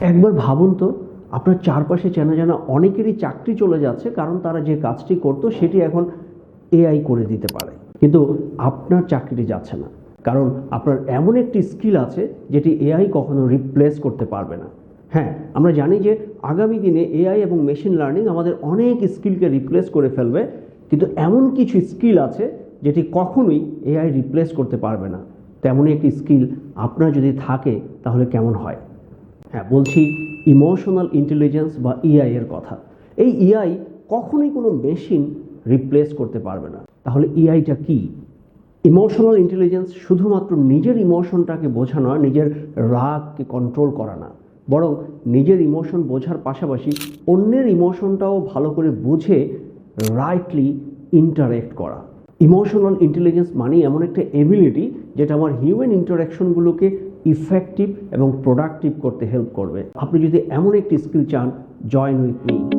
একবার ভাবুন তো, আপনার চারপাশে চেনা জানা অনেকেরই চাকরি চলে যাচ্ছে কারণ তারা যে কাজটি করতো সেটি এখন এআই করে দিতে পারে। কিন্তু আপনার চাকরিটি যাচ্ছে না। কারণ আপনার এমন একটি স্কিল আছে যেটি এআই কখনো রিপ্লেস করতে পারবে না। হ্যাঁ আমরা জানি যে আগামী দিনে এআই এবং মেশিন লার্নিং আমাদের অনেক স্কিলকে রিপ্লেস করে ফেলবে, কিন্তু এমন কিছু স্কিল আছে যেটি কখনোই এআই রিপ্লেস করতে পারবে না। তেমনই একটি স্কিল আপনার যদি থাকে, তাহলে কেমন হয়? হ্যাঁ বলছি ইমোশনাল ইন্টেলিজেন্স বা ইআই এর কথা। এই ইআই কখনোই কোনো মেশিন রিপ্লেস করতে পারবে না। তাহলে ইআইটা কি? ইমোশনাল ইন্টেলিজেন্স শুধুমাত্র নিজের ইমোশনটাকে বোঝা নয়, নিজের রাগকে কন্ট্রোল করা না। বরং নিজের ইমোশন বোঝার পাশাপাশি অন্যের ইমোশনটাও ভালো করে বুঝে রাইটলি ইন্টারেক্ট করা। ইমোশনাল ইন্টেলিজেন্স মানে এমন একটা এবিলিটি যেটা আমার হিউম্যান ইন্টারাকশনগুলোকে ইফেক্টিভ এবং প্রোডাক্টিভ করতে হেল্প করবে। আপনি যদি এমন একটি স্কিল চান জয়েন উইথ মি